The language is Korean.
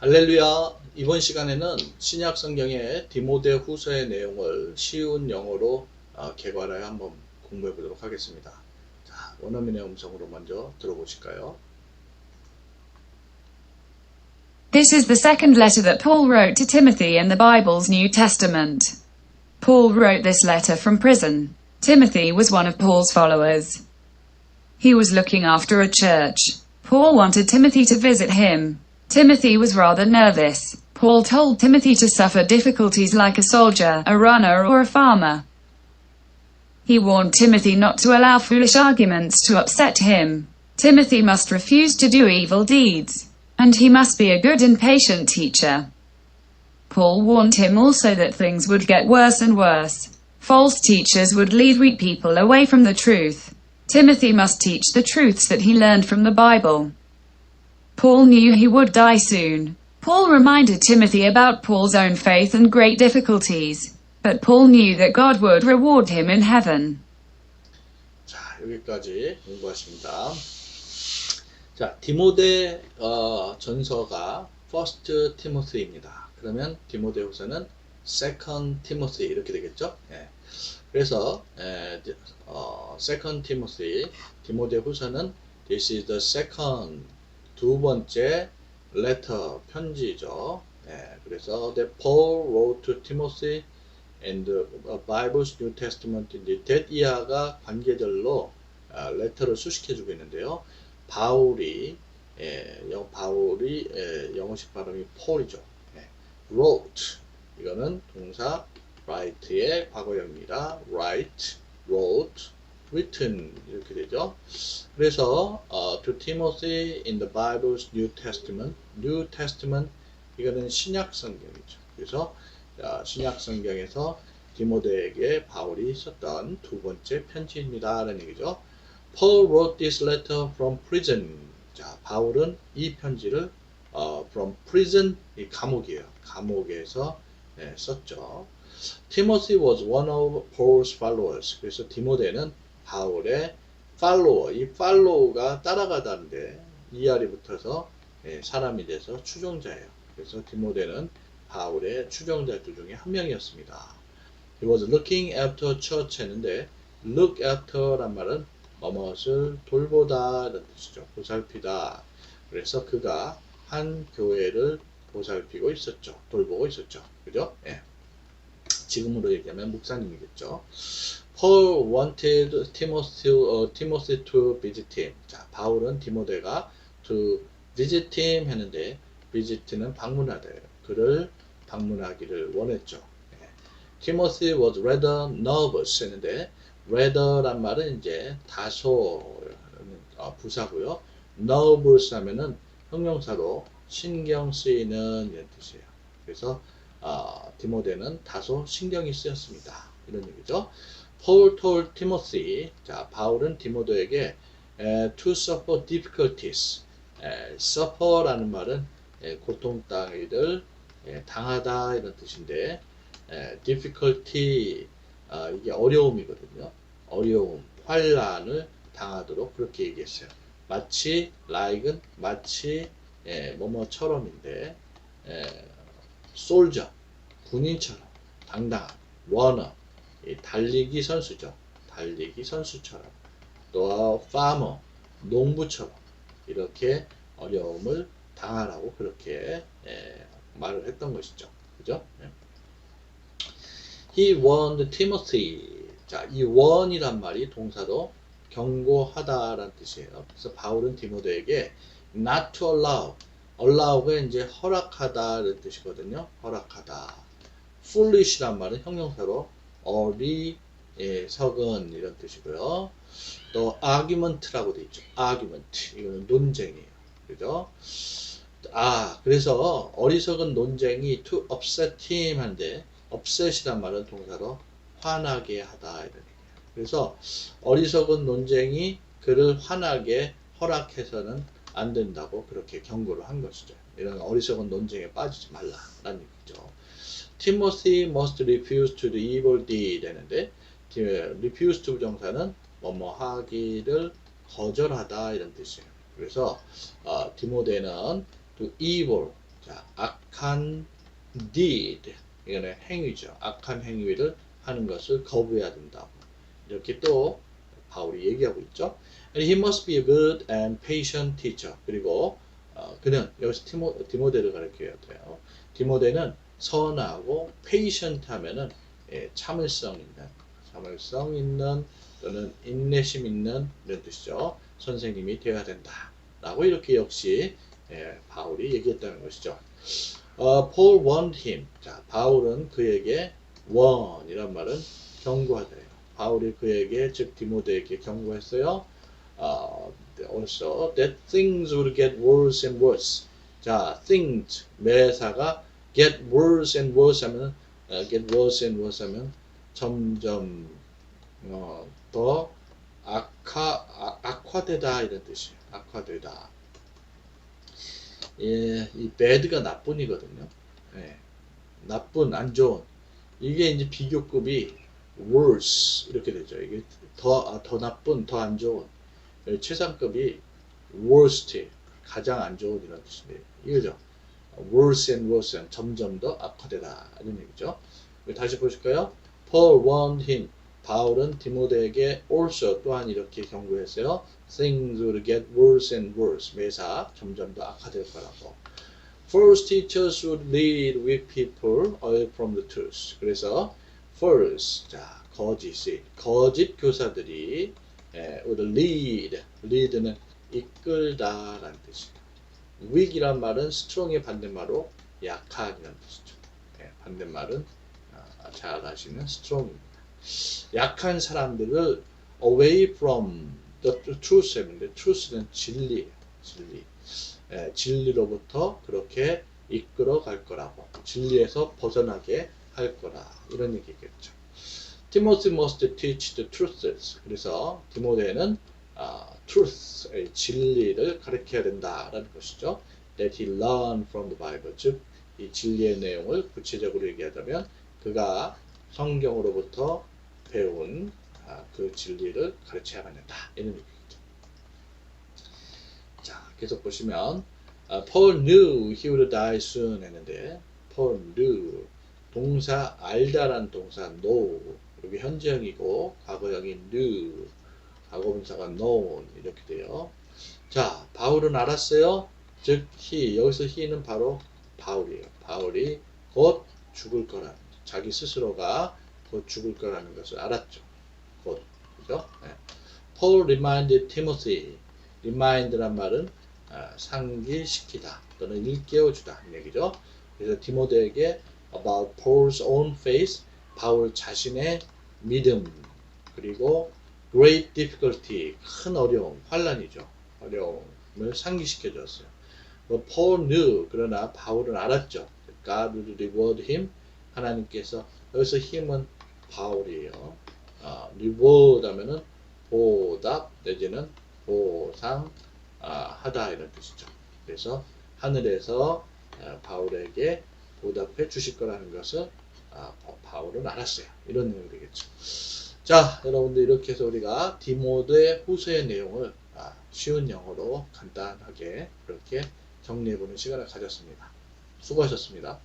할렐루야. 이번 시간에는 신약 성경의 디모데 후서의 내용을 쉬운 영어로 어, 개괄하여 한번 공부해 보도록 하겠습니다. 자, 원어민의 음성으로 먼저 들어보실까요? This is the second letter that Paul wrote to Timothy in the Bible's New Testament. Paul wrote this letter from prison. Timothy was one of Paul's followers. He was looking after a church. Paul wanted Timothy to visit him. Timothy was rather nervous. Paul told Timothy to suffer difficulties like a soldier, a runner, or a farmer. He warned Timothy not to allow foolish arguments to upset him. Timothy must refuse to do evil deeds. And he must be a good and patient teacher. Paul warned him also that things would get worse and worse. False teachers would lead weak people away from the truth. Timothy must teach the truths that he learned from the Bible. Paul knew he would die soon. Paul reminded Timothy about Paul's own faith and great difficulties. But Paul knew that God would reward him in heaven. 자, 여기까지 공부하십니다. 자, 디모데 어, 전서가 First Timothy입니다. 그러면 디모데 후서는 Second Timothy 이렇게 되겠죠? 예. 그래서 에, 어, Second Timothy 디모데 후서는 This is the second 두 번째 letter 편지죠. 예. 그래서 that Paul wrote to Timothy and the Bible's New Testament 이제 that 이하가 관계절로 아, 레터를 수식해 주고 있는데요. 바울이 예, 영, 바울이 예, 영어식 발음이 폴이죠. 예, wrote 이거는 동사 write의 과거형입니다. write, wrote, written 이렇게 되죠. 그래서 어, to Timothy in the Bible's New Testament, New Testament 이거는 신약 성경이죠. 그래서 자, 신약 성경에서 디모데에게 바울이 썼던 두 번째 편지입니다라는 얘기죠. Paul wrote this letter from prison. 자, 바울은 이 편지를 어, from prison 이 감옥이에요. 감옥에서 네, 썼죠. Timothy was one of Paul's followers. 그래서 디모데는 바울의 팔로워, 이 팔로우가 따라가다는데 이알이 붙어서 예, 사람이 돼서 추종자예요. 그래서 디모데는 바울의 추종자들 중에 한 명이었습니다. He was looking after church 했는데 look after란 말은 뭐뭇을 돌보다 이런 뜻이죠. 보살피다. 그래서 그가 한 교회를 보살피고 있었죠. 돌보고 있었죠. 그죠? 예. 지금으로 얘기하면 목사님이겠죠. Paul wanted Timothy, 어, Timothy to visit him. 자, 바울은 디모데가 to visit him 했는데 visit는 방문하다예요. 그를 방문하기를 원했죠. 예. Timothy was rather nervous 했는데 rather란 말은 이제 다소 어, 부사고요. nervous 하면은 형용사로 신경 쓰이는 이런 뜻이에요. 그래서 어, 디모데는 다소 신경이 쓰였습니다. 이런 얘기죠. Paul told Timothy, 자 바울은 디모데에게 에, to suffer difficulties, 에, suffer라는 말은 에, 고통 따위를 에, 당하다 이런 뜻인데 에, difficulty 아, 이게 어려움이거든요. 어려움, 환란을 당하도록 그렇게 얘기했어요. 마치 like은 마치 예, 뭐뭐처럼인데 예, 솔저 군인처럼 당당한 이 달리기 선수죠. 달리기 선수처럼 또 farmer 농부처럼 이렇게 어려움을 당하라고 그렇게 예, 말을 했던 것이죠. 그죠? 예. He warned Timothy. 자, 이 warn이란 말이 동사로 경고하다라는 뜻이에요. 그래서 바울은 디모데에게 not to allow, allow가 이제 허락하다라는 뜻이거든요. 허락하다. foolish란 말은 형용사로 어리석은 이런 뜻이고요. 또 argument라고 돼 있죠. argument 이거는 논쟁이에요. 그죠? 아, 그래서 어리석은 논쟁이 to upset him 한데 upset이란 말은 동사로 화나게 하다 이런 얘기예요. 그래서 어리석은 논쟁이 그를 화나게 허락해서는 안 된다고 그렇게 경고를 한 것이죠. 이런 어리석은 논쟁에 빠지지 말라라는 얘기죠. Timothy must refuse to do evil deed 되는데 refuse to 부정사는 뭐뭐 하기를 거절하다 이런 뜻이에요. 그래서 어, 디모데는 to evil 자, 악한 deed. 이거는 행위죠. 악한 행위를 하는 것을 거부해야 된다고. 이렇게 또 바울이 얘기하고 있죠. And he must be a good and patient teacher. 그리고 어, 그는 여기서 디모, 디모데를 가르쳐야 돼요. 디모데는 선하고 patient 하면은 예, 참을성 있는, 참을성 있는 또는 인내심 있는 이런 뜻이죠. 선생님이 되어야 된다. 라고 이렇게 역시 예, 바울이 얘기했다는 것이죠. 어, Paul warned him. 자, 바울은 그에게 warn 이란 말은 경고하더래요. 바울이 그에게 즉 디모데에게 경고했어요. 어, also that things would get worse and worse. 자, things 매사가 get worse and worse 하면 어, get worse and worse 하면 점점 어, 더 악화 아, 악화되다 이런 뜻이에요. 악화되다. 예, 이 bad가 나쁜이거든요. 예, 나쁜, 안 좋은. 이게 이제 비교급이 worse 이렇게 되죠. 이게 더, 아, 더 나쁜, 더 안 좋은. 예, 최상급이 worst, 가장 안 좋은 이런 뜻인데, 이거죠. Worse and worse, 점점 더 악화되다. 이런 얘기죠. 다시 보실까요? Paul warned him. 바울은 디모데에게 also 또한 이렇게 경고했어요. Things will get worse and worse. 매사 점점 더 악화될 거라고. False teachers would lead weak people away from the truth. 그래서 false, 자 거짓이 거짓 교사들이 예, would lead, lead는 이끌다라는 뜻이에요. Weak이란 말은 strong의 반대말로 약한이라는 뜻이죠. 예, 반대말은 아, 잘 아시는 strong입니다. 약한 사람들을 away from the truth 했는데 truth는 진리, 진리. 예, 진리로부터 그렇게 이끌어 갈 거라고 진리에서 벗어나게 할 거라 이런 얘기겠죠. Timothy must teach the truths. 그래서 디모데는 아, truth, 의 진리를 가르쳐야 된다라는 것이죠. That he learn from the Bible. 즉, 이 진리의 내용을 구체적으로 얘기하자면 그가 성경으로부터 배운 아, 그 진리를 가르쳐야만 된다. 이런 얘기겠죠. 자, 계속 보시면 아, Paul knew he would die soon 했는데 Paul knew 동사 알다란 동사 know 여기 현재형이고 과거형이 knew 과거분사가 known 이렇게 돼요. 자, 바울은 알았어요. 즉 he 여기서 he는 바로 바울이에요. 바울이 곧 죽을 거라는 자기 스스로가 곧 죽을 거라는 것을 알았죠. 곧 그죠? 네. Paul reminded Timothy. remind란 말은 아, 상기시키다 또는 일깨워주다 이 얘기죠. 그래서 디모데에게 about Paul's own faith, 바울 자신의 믿음 그리고 great difficulty 큰 어려움, 환란이죠. 어려움을 상기시켜 줬어요. 뭐 Paul knew 그러나 바울은 알았죠. God would reward him. 하나님께서 여기서 힘은 바울이에요. 아, reward 하면은 보답 내지는 보상 아, 하다 이런 뜻이죠. 그래서 하늘에서 아, 바울에게 보답해 주실 거라는 것을 아, 바- 바울은 알았어요. 이런 내용이 되겠죠. 자, 여러분들 이렇게 해서 우리가 디모데 후서의 내용을 아, 쉬운 영어로 간단하게 그렇게 정리해보는 시간을 가졌습니다. 수고하셨습니다.